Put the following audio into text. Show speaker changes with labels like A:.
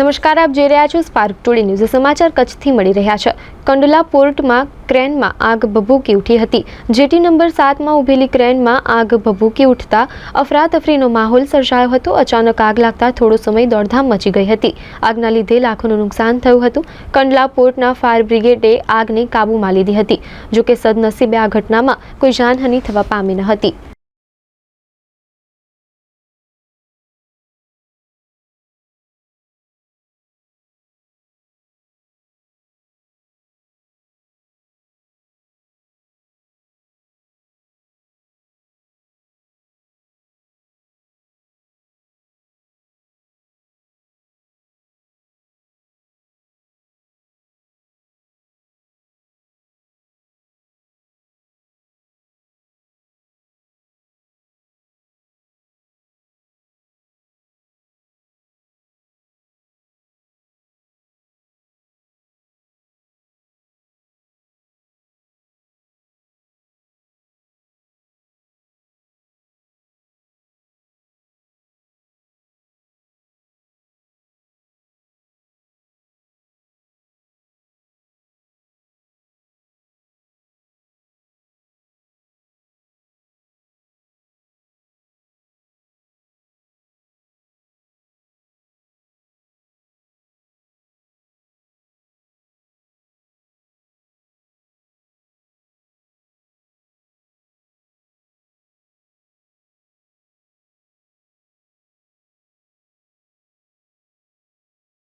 A: નમસ્કાર, આપ જોઈ રહ્યા છો સ્પાર્ક ટુડે ન્યૂઝ સમાચાર કચ્છથી મળી રહ્યા છે. કંડલા પોર્ટમાં ક્રેનમાં આગ ભભૂકી ઉઠી હતી. જેટી નંબર સાતમાં ઊભેલી ક્રેનમાં આગ ભભૂકી ઉઠતા અફરાતફરીનો માહોલ સર્જાયો હતો. અચાનક આગ લાગતા થોડો સમય દોડધામ મચી ગઈ હતી. આગના લીધે લાખોનું નુકસાન થયું હતું. કંડલા પોર્ટના ફાયર બ્રિગેડે આગને કાબૂમાં લીધી હતી. જોકે સદનસીબે આ ઘટનામાં કોઈ જાનહાનિ થવા પામી ન હતી.